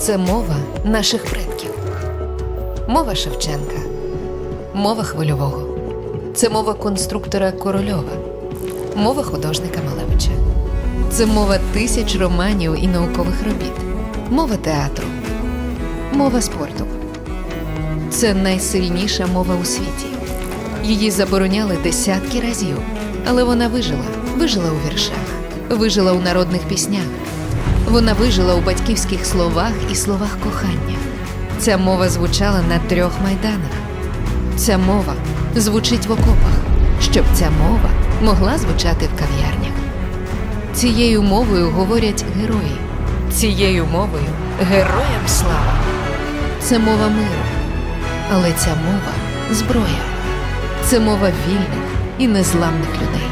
Це мова наших предків. Мова Шевченка, мова хвильового. Це мова конструктора Корольова, мова художника Малевича. Це мова тисяч романів і наукових робіт, мова театру, мова спорту. Це найсильніша мова у світі. Її забороняли десятки разів, але вона вижила. Вижила у віршах, вижила у народних піснях. Вона вижила у батьківських словах і словах кохання. Ця мова звучала на трьох майданах. Ця мова звучить в окопах, щоб ця мова могла звучати в кав'ярнях. Цією мовою говорять герої. Цією мовою героям слава. Це мова миру. Але ця мова зброя. Це мова вільних і незламних людей.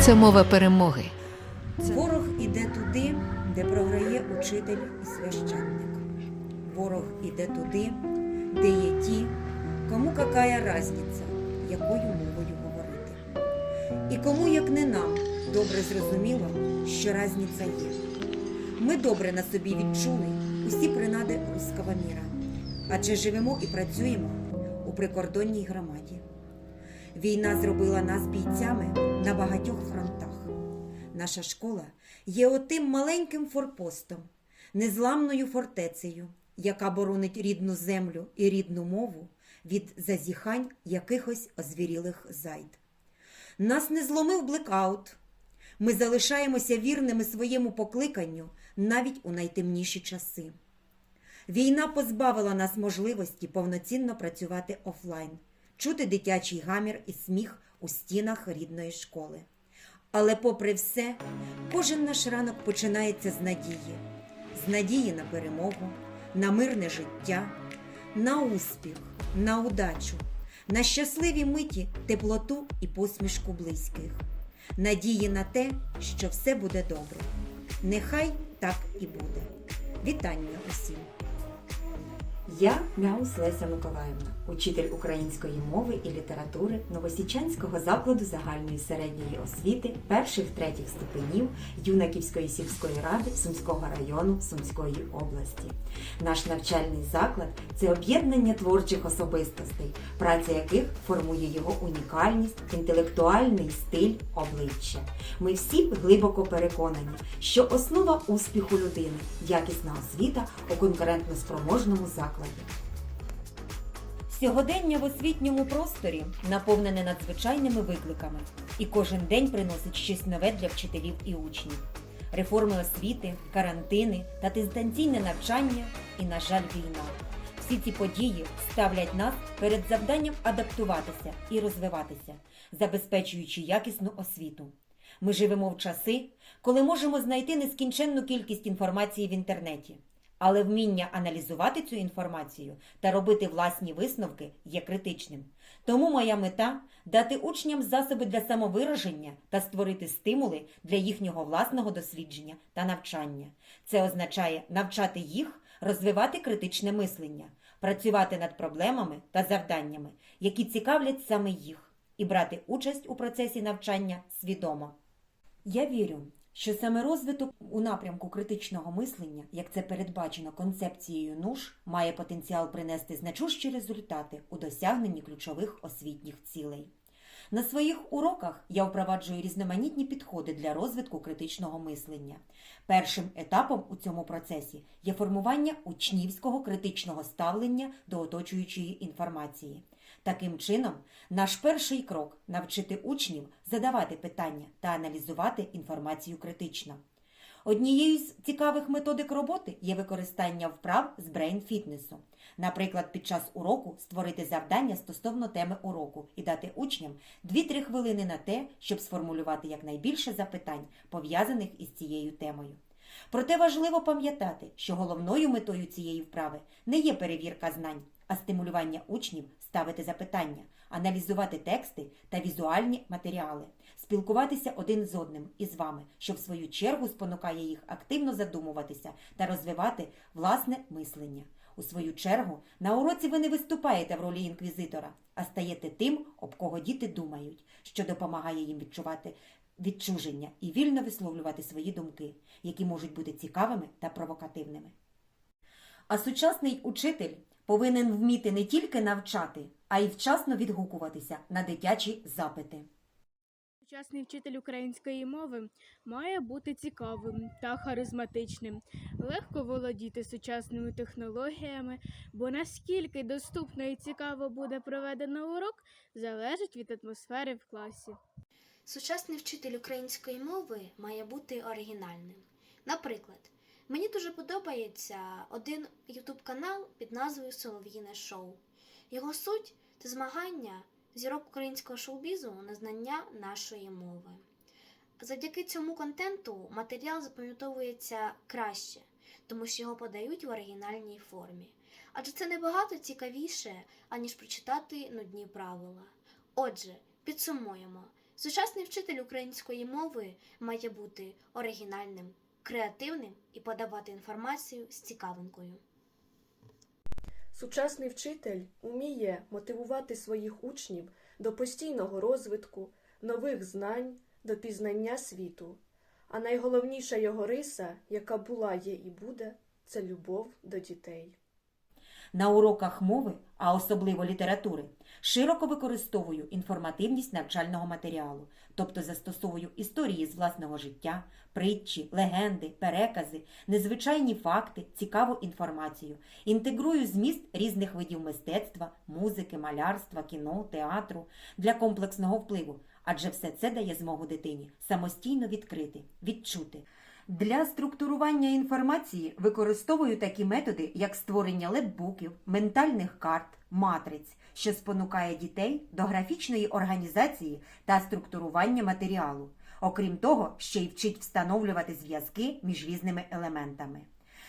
Це мова перемоги. Ворог іде туди, де програє учитель і священник. Ворог іде туди, де є ті, кому какая разниця, якою мовою говорити. І кому, як не нам, добре зрозуміло, що разниця є. Ми добре на собі відчули усі принади руского міра, адже живемо і працюємо у прикордонній громаді. Війна зробила нас бійцями на багатьох фронтах. Наша школа є отим маленьким форпостом, незламною фортецею, яка боронить рідну землю і рідну мову від зазіхань якихось озвірілих зайд. Нас не зломив блекаут. Ми залишаємося вірними своєму покликанню навіть у найтемніші часи. Війна позбавила нас можливості повноцінно працювати офлайн, чути дитячий гамір і сміх у стінах рідної школи. Але, попри все, кожен наш ранок починається з надії, з надії на перемогу, на мирне життя, на успіх, на удачу, на щасливі миті, теплоту і посмішку близьких, надії на те, що все буде добре. Нехай так і буде. Вітання усім! Я Мяус Леся Миколаївна, учитель української мови і літератури Новосічанського закладу загальної середньої освіти перших третіх ступенів Юнаківської сільської ради Сумського району Сумської області. Наш навчальний заклад це об'єднання творчих особистостей, праця яких формує його унікальність, інтелектуальний стиль, обличчя. Ми всі глибоко переконані, що основа успіху людини якісна освіта у конкурентно спроможному закладі. Сьогодення в освітньому просторі наповнене надзвичайними викликами, і кожен день приносить щось нове для вчителів і учнів. Реформи освіти, карантини та дистанційне навчання і, на жаль, війна. Всі ці події ставлять нас перед завданням адаптуватися і розвиватися, забезпечуючи якісну освіту. Ми живемо в часи, коли можемо знайти нескінченну кількість інформації в інтернеті. Але вміння аналізувати цю інформацію та робити власні висновки є критичним. Тому моя мета дати учням засоби для самовираження та створити стимули для їхнього власного дослідження та навчання. Це означає навчати їх розвивати критичне мислення, працювати над проблемами та завданнями, які цікавлять саме їх, і брати участь у процесі навчання свідомо. Я вірю, що саме розвиток у напрямку критичного мислення, як це передбачено концепцією НУШ, має потенціал принести значущі результати у досягненні ключових освітніх цілей. На своїх уроках я впроваджую різноманітні підходи для розвитку критичного мислення. Першим етапом у цьому процесі є формування учнівського критичного ставлення до оточуючої інформації. Таким чином, наш перший крок навчити учнів задавати питання та аналізувати інформацію критично. Однією з цікавих методик роботи є використання вправ з брейн-фітнесу. Наприклад, під час уроку створити завдання стосовно теми уроку і дати учням 2-3 хвилини на те, щоб сформулювати якнайбільше запитань, пов'язаних із цією темою. Проте важливо пам'ятати, що головною метою цієї вправи не є перевірка знань, а стимулювання учнів ставити запитання, аналізувати тексти та візуальні матеріали, спілкуватися один з одним і з вами, що в свою чергу спонукає їх активно задумуватися та розвивати власне мислення. У свою чергу, на уроці ви не виступаєте в ролі інквізитора, а стаєте тим, об кого діти думають, що допомагає їм відчувати відчуження і вільно висловлювати свої думки, які можуть бути цікавими та провокативними. А сучасний учитель повинен вміти не тільки навчати, а й вчасно відгукуватися на дитячі запити. Сучасний вчитель української мови має бути цікавим та харизматичним, легко володіти сучасними технологіями, бо наскільки доступно і цікаво буде проведено урок, залежить від атмосфери в класі. Сучасний вчитель української мови має бути оригінальним. Наприклад, мені дуже подобається один ютуб канал під назвою Солов'їне шоу. Його суть це змагання зірок українського шоу-бізу на знання нашої мови. Завдяки цьому контенту матеріал запам'ятовується краще, тому що його подають в оригінальній формі. Адже це набагато цікавіше, аніж прочитати нудні правила. Отже, підсумуємо. Сучасний вчитель української мови має бути оригінальним, креативним і подавати інформацію з цікавинкою. Сучасний вчитель уміє мотивувати своїх учнів до постійного розвитку, нових знань, до пізнання світу. А найголовніша його риса, яка була, є і буде, це любов до дітей. На уроках мови, а особливо літератури, широко використовую інформативність навчального матеріалу, тобто застосовую історії з власного життя, притчі, легенди, перекази, незвичайні факти, цікаву інформацію, інтегрую зміст різних видів мистецтва, музики, малярства, кіно, театру для комплексного впливу, адже все це дає змогу дитині самостійно відкрити, відчути. Для структурування інформації використовую такі методи, як створення лепбуків, ментальних карт, матриць, що спонукає дітей до графічної організації та структурування матеріалу. Окрім того, ще й вчить встановлювати зв'язки між різними елементами.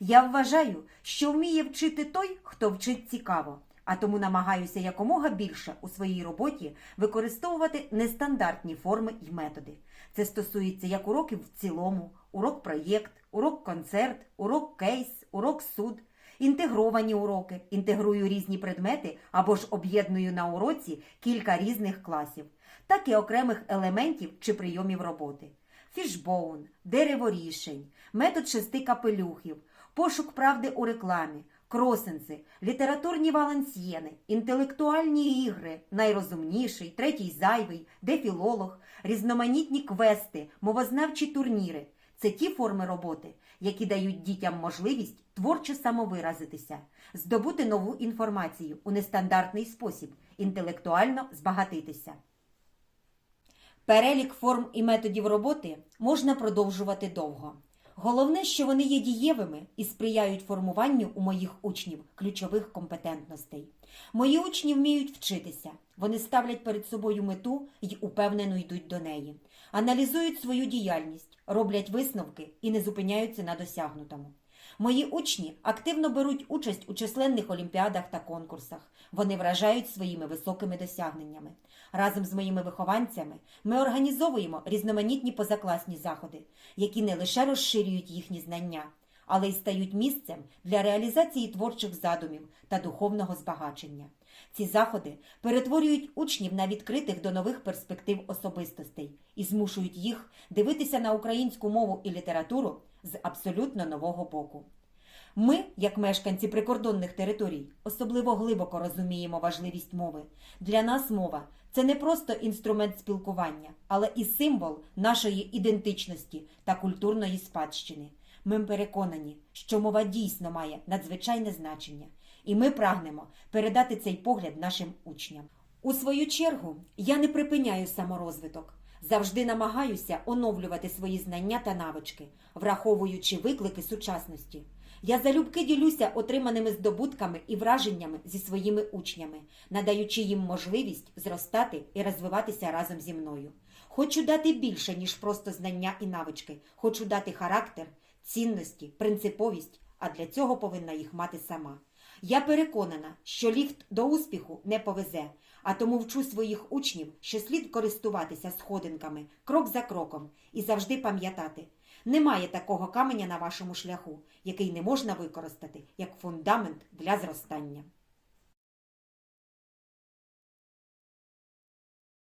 Я вважаю, що вміє вчити той, хто вчить цікаво, а тому намагаюся якомога більше у своїй роботі використовувати нестандартні форми й методи. Це стосується як уроків в цілому, урок-проєкт, урок-концерт, урок-кейс, урок-суд, інтегровані уроки, інтегрую різні предмети або ж об'єдную на уроці кілька різних класів, так і окремих елементів чи прийомів роботи. Фішбоун, дерево рішень, метод шести капелюхів, пошук правди у рекламі, кросенси, літературні валансьєни, інтелектуальні ігри, найрозумніший, третій зайвий, де філолог, різноманітні квести, мовознавчі турніри. Це ті форми роботи, які дають дітям можливість творчо самовиразитися, здобути нову інформацію у нестандартний спосіб, інтелектуально збагатитися. Перелік форм і методів роботи можна продовжувати довго. Головне, що вони є дієвими і сприяють формуванню у моїх учнів ключових компетентностей. Мої учні вміють вчитися, вони ставлять перед собою мету і упевнено йдуть до неї, аналізують свою діяльність, роблять висновки і не зупиняються на досягнутому. Мої учні активно беруть участь у численних олімпіадах та конкурсах. Вони вражають своїми високими досягненнями. Разом з моїми вихованцями ми організовуємо різноманітні позакласні заходи, які не лише розширюють їхні знання, але й стають місцем для реалізації творчих задумів та духовного збагачення. Ці заходи перетворюють учнів на відкритих до нових перспектив особистостей і змушують їх дивитися на українську мову і літературу з абсолютно нового боку. Ми, як мешканці прикордонних територій, особливо глибоко розуміємо важливість мови. Для нас мова це не просто інструмент спілкування, але і символ нашої ідентичності та культурної спадщини. Ми переконані, що мова дійсно має надзвичайне значення, і ми прагнемо передати цей погляд нашим учням. У свою чергу я не припиняю саморозвиток. Завжди намагаюся оновлювати свої знання та навички, враховуючи виклики сучасності. Я залюбки ділюся отриманими здобутками і враженнями зі своїми учнями, надаючи їм можливість зростати і розвиватися разом зі мною. Хочу дати більше, ніж просто знання і навички. Хочу дати характер, цінності, принциповість, а для цього повинна їх мати сама. Я переконана, що ліфт до успіху не повезе, а тому вчу своїх учнів, що слід користуватися сходинками крок за кроком і завжди пам'ятати. Немає такого каменя на вашому шляху, який не можна використати як фундамент для зростання.